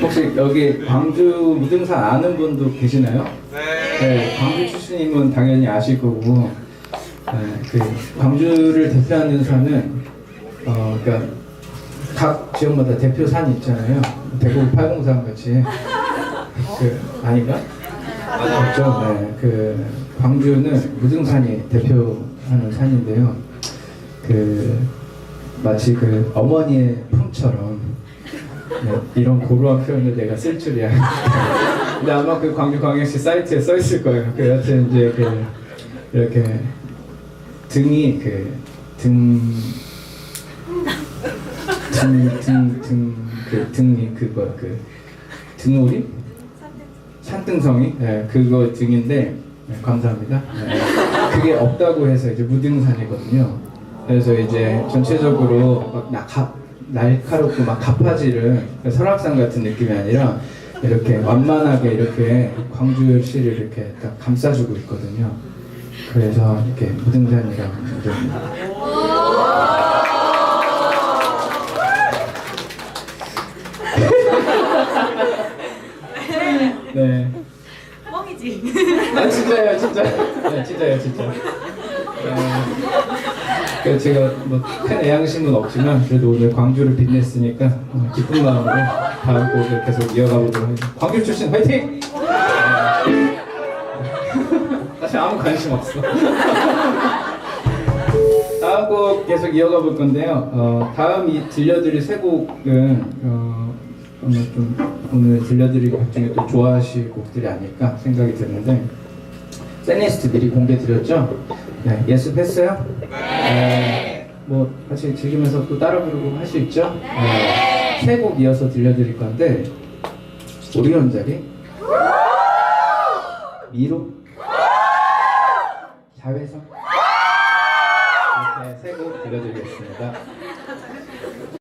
혹시 여기 광주 무등산 아는 분도 계시나요? 네. 광주 출신이면 당연히 아실 거고, 네, 그 광주를 대표하는 산은 어, 그러니까 각 지역마다 대표 산이 있잖아요. 대구 803 같이. 그 아닌가? 맞죠. 네, 그 광주는 무등산이 대표하는 산인데요. 그 마치 그 어머니의 품처럼 네, 이런 고루한 표현을 내가 쓸 줄이야. 근데 아마 그 광주 광역시 사이트에 써 있을 거예요. 그 여튼 이제 그 이렇게 등이 그등 등 등 등 그 등이 그거 그 등오리 산등성이 네, 그거 등인데 네, 감사합니다. 네, 그게 없다고 해서 이제 무등산이거든요. 그래서 이제 전체적으로 막 나, 가, 날카롭고 막 가파지를 설악산 같은 느낌이 아니라 이렇게 완만하게 이렇게 광주시를 이렇게 딱 감싸주고 있거든요. 그래서 이렇게 무등산이라고 부릅니다. 네. 뻥이지. 아 진짜요, 진짜. 네, 진짜요, 진짜. 네. 그 제가 뭐큰 애양심은 없지만 그래도 오늘 광주를 빛냈으니까 어, 기쁜 마음으로 다음 곡을 계속 이어가 보도록 하겠습니다. 광주 출신 화이팅! 네. 사실 아무 관심 없어. 다음 곡 계속 이어가 볼 건데요. 어, 다음 이 들려드릴 세 곡은 어, 아마 좀 오늘 들려드릴 곡 중에 또 좋아하실 곡들이 아닐까 생각이 드는데 미리 공개 드렸죠? 네, 예습했어요? 네. 뭐 같이 즐기면서 또 따라 부르고 할 수 있죠? 네. 세곡 이어서 들려드릴 건데 오리온 자리 미로 자회선 이렇게 세곡 들려드리겠습니다.